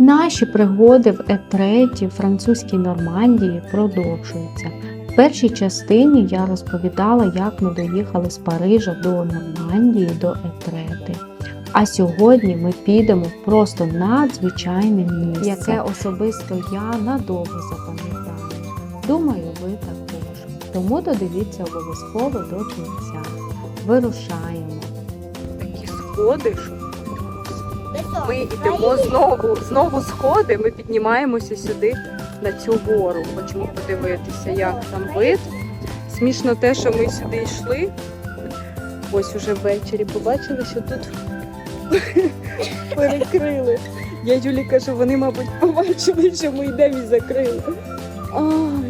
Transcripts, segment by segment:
Наші пригоди в Етреті, французькій Нормандії продовжуються. В першій частині я розповідала, як ми доїхали з Парижа до Нормандії, до Етрети. А сьогодні ми підемо в просто надзвичайне місце, яке особисто я надовго запам'ятаю. Думаю, ви також. Тому додивіться обов'язково до кінця. Вирушаємо. Такі сходи, що ми йдемо знову, знову сходи. Ми піднімаємося сюди на цю гору. Хочемо подивитися, як там вид. Смішно те, що ми сюди йшли. Ось уже ввечері побачили, що тут перекрили. Я Юлі кажу, вони, мабуть, побачили, що ми йдемо і закрили. Ай,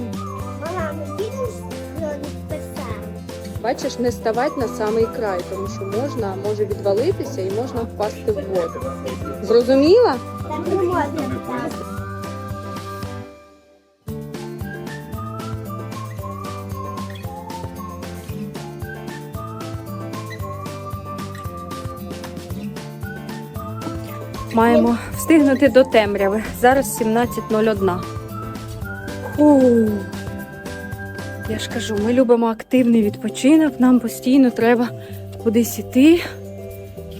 бачиш, не ставать на самий край, тому що можна, може відвалитися і можна впасти в воду. Зрозуміла? Маємо встигнути до темряви. Зараз 17.01. Я ж кажу, ми любимо активний відпочинок, нам постійно треба кудись іти.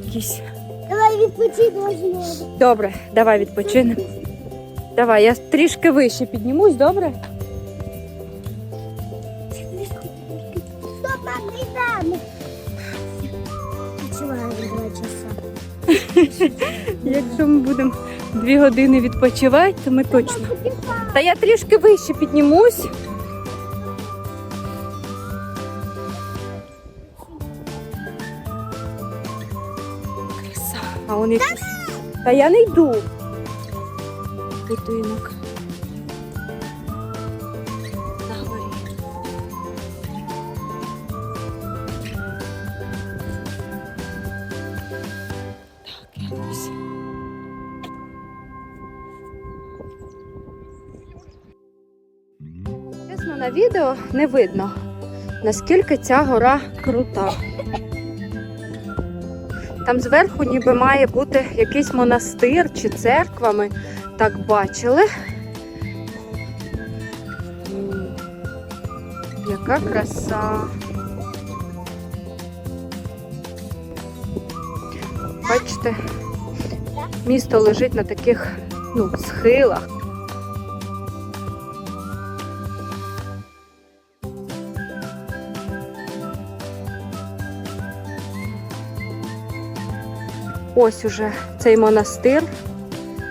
Якісь. Давай відпочинемо. Добре, давай відпочинемо. Давай, я трішки вище піднімусь, добре? Стоп, мам, не там. Відчуваю два часа. Якщо ми будемо дві години відпочивати, то ми точно. Та я трішки вище піднімусь. А вони якісь. Та я не йду. Будинок. Так, якось. Чесно, на відео не видно, наскільки ця гора крута. Там зверху ніби має бути якийсь монастир чи церква, ми так бачили. Яка краса. Бачите, місто лежить на таких ну, схилах. Ось уже цей монастир.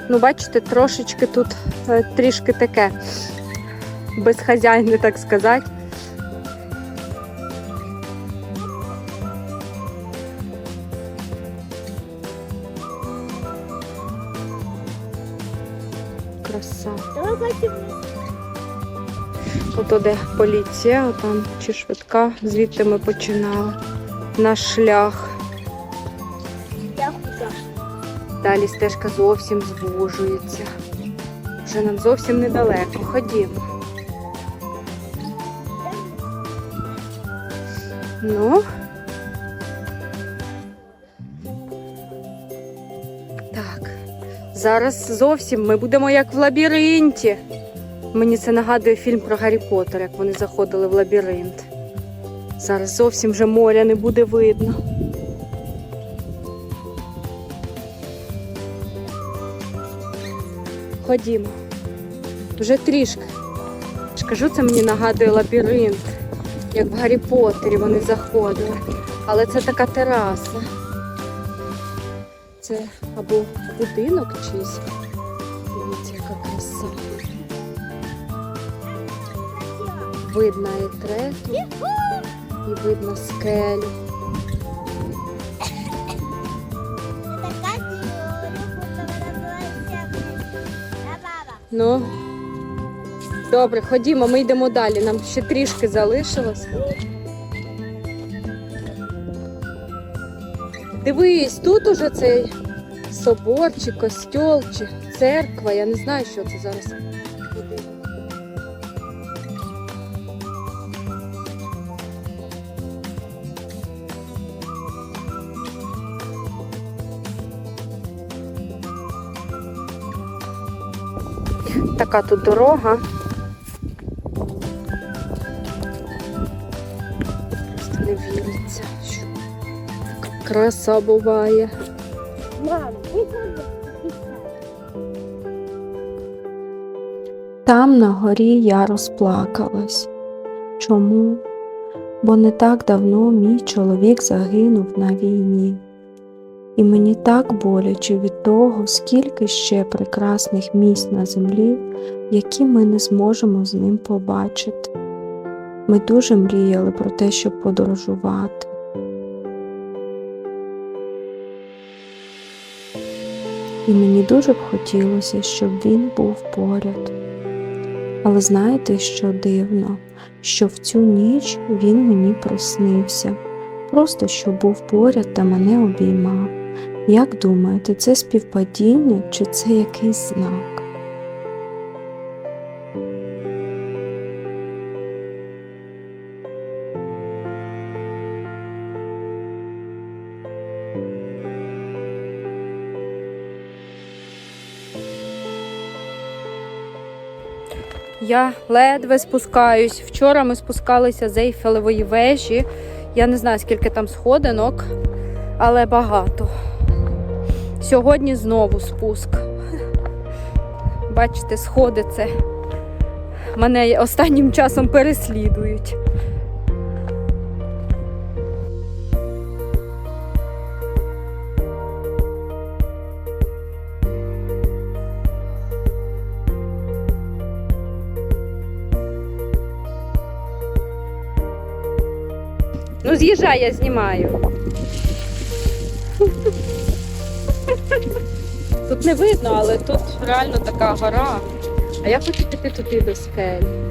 Ну, бачите, трошечки тут е, трішки таке безхазяйне, так сказати. Краса. Ото де поліція, там чи швидка, звідти ми починали наш шлях. Далі стежка зовсім звужується. Вже нам зовсім недалеко. Ходімо. Ну. Так. Зараз зовсім ми будемо як в лабіринті. Мені це нагадує фільм про Гаррі Поттер, як вони заходили в лабіринт. Зараз зовсім вже моря не буде видно. Ходімо. Вже трішки. Скажу, це мені нагадує лабіринт, як в Гаррі Поттері вони заходили. Але це така тераса. Це або будинок чийсь. Дивіться, яка краса. Видно етрету і видно скелю. Ну. Добре, ходімо, ми йдемо далі. Нам ще трішки залишилось. Дивись, тут уже цей собор чи костьол, чи церква. Я не знаю, що це зараз. Така тут дорога. Просто не віриться, що така краса буває. Там на горі я розплакалась. Чому? Бо не так давно мій чоловік загинув на війні. І мені так боляче від того, скільки ще прекрасних місць на землі, які ми не зможемо з ним побачити. Ми дуже мріяли про те, щоб подорожувати. І мені дуже б хотілося, щоб він був поряд. Але знаєте, що дивно, що в цю ніч він мені приснився, просто що був поряд та мене обіймав. Як думаєте, це співпадіння чи це якийсь знак? Я ледве спускаюсь. Вчора ми спускалися з Ейфелевої вежі. Я не знаю, скільки там сходинок, але багато. Сьогодні знову спуск. Бачите, сходи це мене останнім часом переслідують. Ну, з'їжджай, я знімаю. Тут не видно, але тут реально така гора. А я хочу піти туди до скель.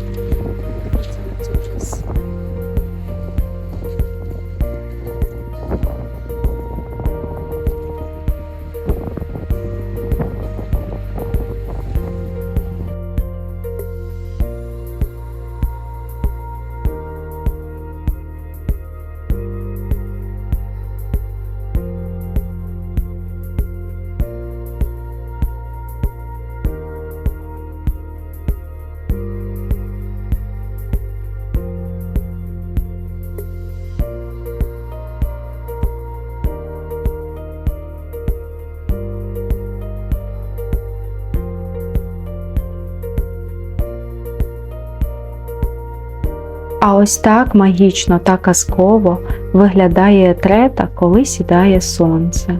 А ось так магічно та казково виглядає трета, коли сідає сонце.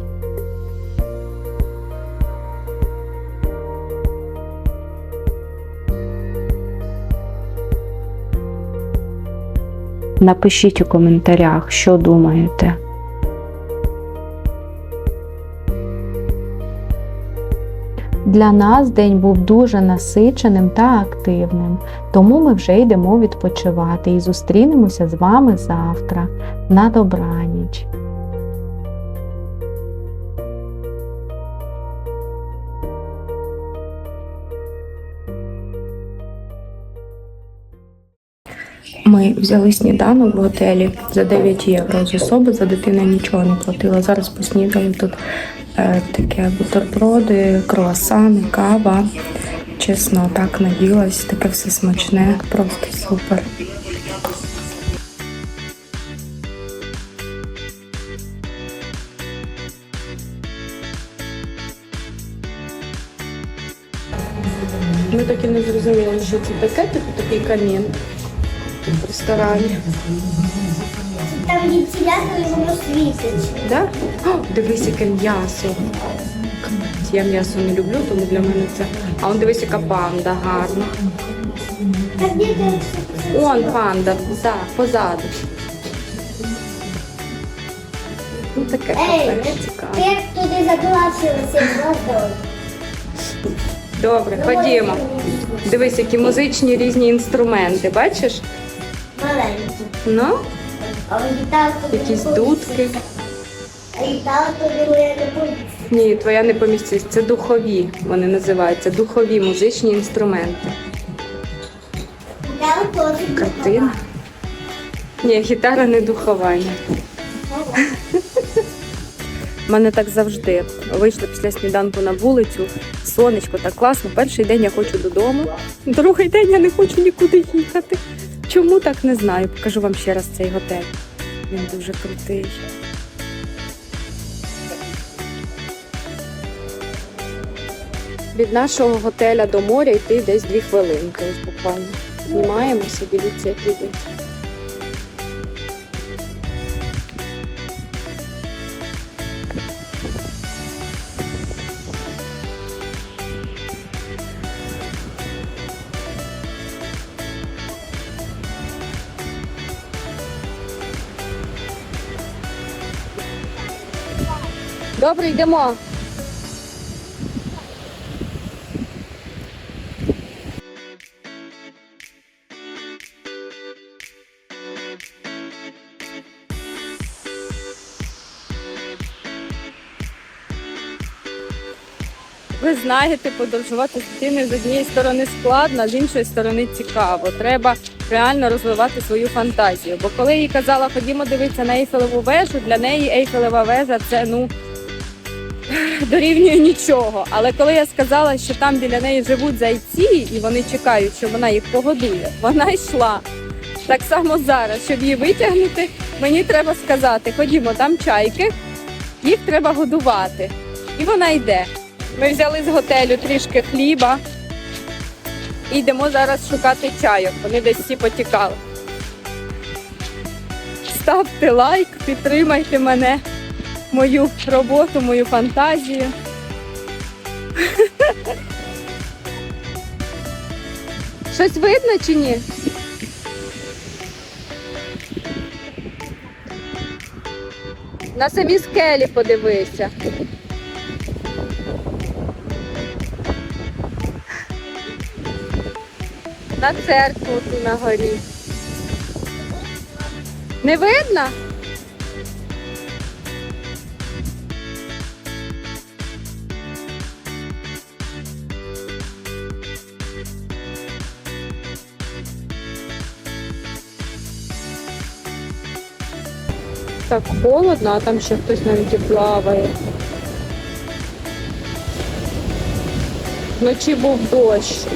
Напишіть у коментарях, що думаєте. Для нас день був дуже насиченим та активним, тому ми вже йдемо відпочивати і зустрінемося з вами завтра. На добраніч! Ми взяли сніданок в готелі за 9 євро з особи, за дитину нічого не платила. Зараз поснідаємо тут е, таке бутерброди, круасани, кава. Чесно, так наїлась, таке все смачне, просто супер. Ми так і не зрозуміли, що це таке, типу такий камін ресторані. Там вентилятор і воно світить. Да? О, дивись, яке м'ясо. Я м'ясо не люблю, тому для мене це. А он дивись, яка панда гарна. Де ти? Он панда, так, позаду. Ну таке Ей, кафе цікаве. як туди закласилися водою. Добре, ходімо. Дивись, які музичні різні інструменти, бачиш? Маленькі. Ну, А гітара туди якісь не дудки. А гітара туди моя не поміститься. Ні, твоя не поміститься. Це духові, вони називаються. Духові музичні інструменти. Гітара теж Картина. Ні, гітара не духова. ні. У мене так завжди. Вийшла після сніданку на вулицю, сонечко так класно. Перший день я хочу додому, другий день я не хочу нікуди їхати. Чому так не знаю? Покажу вам ще раз цей готель. Він дуже крутий. Від нашого готеля до моря йти десь дві хвилинки. Буквально. Знімаємося, дивіться, як вид. Добре, йдемо. Ви знаєте, подорожувати з дитиною з однієї сторони складно, з іншої сторони цікаво. Треба реально розвивати свою фантазію. Бо коли їй казала, ходімо дивитися на Ейфелеву вежу, для неї Ейфелева вежа це ну дорівнює нічого. Але коли я сказала, що там біля неї живуть зайці, і вони чекають, що вона їх погодує, вона йшла. Так само зараз, щоб її витягнути, мені треба сказати: ходімо, там чайки, їх треба годувати. І вона йде. Ми взяли з готелю трішки хліба і йдемо зараз шукати чайок. Вони десь всі потікали. Ставте лайк, підтримайте мене, мою роботу, мою фантазію. Щось видно чи ні? На самі скелі подивися. На церкву на горі. Не видно? Так холодно, а там ще хтось навіть і плаває. Вночі був дощ.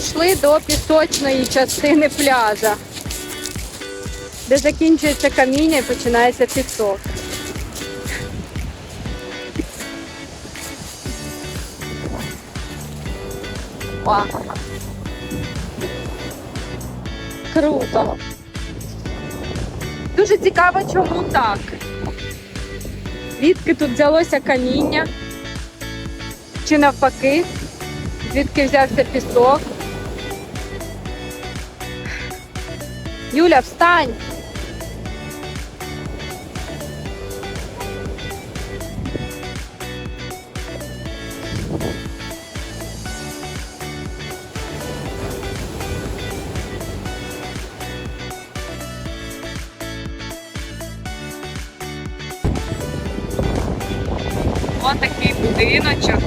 Дійшли до пісочної частини пляжа, де закінчується каміння і починається пісок. Вау. Круто. Дуже цікаво, чому так. Звідки тут взялося каміння? Чи навпаки? звідки взявся пісок. Юля, встань! Ось такий будиночок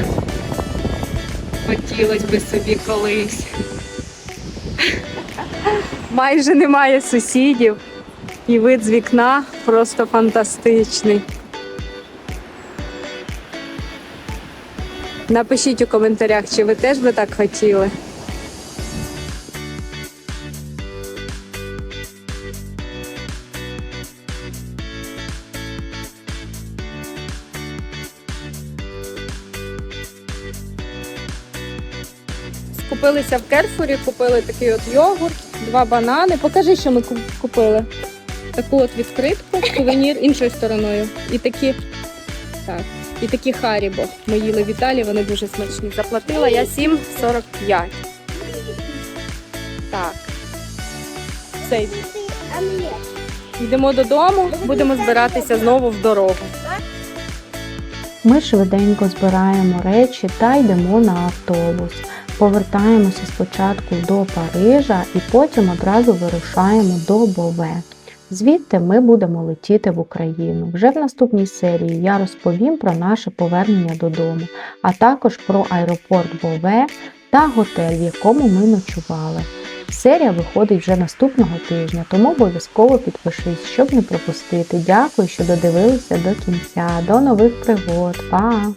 хотілося би собі колись. Майже немає сусідів, і вид з вікна просто фантастичний. Напишіть у коментарях, чи ви теж би так хотіли. Скупилися в Керфурі, купили такий от йогурт, два банани. Покажи, що ми купили. Таку от відкритку, сувенір іншою стороною. І такі, так, і такі харібо. Ми їли в Італії, вони дуже смачні. Заплатила я 7,45. Так. Все, йдемо додому, будемо збиратися знову в дорогу. Ми швиденько збираємо речі та йдемо на автобус. Повертаємося спочатку до Парижа і потім одразу вирушаємо до Бове. Звідти ми будемо летіти в Україну. Вже в наступній серії я розповім про наше повернення додому, а також про аеропорт Бове та готель, в якому ми ночували. Серія виходить вже наступного тижня, тому обов'язково підпишись, щоб не пропустити. Дякую, що додивилися до кінця. До нових пригод. Па!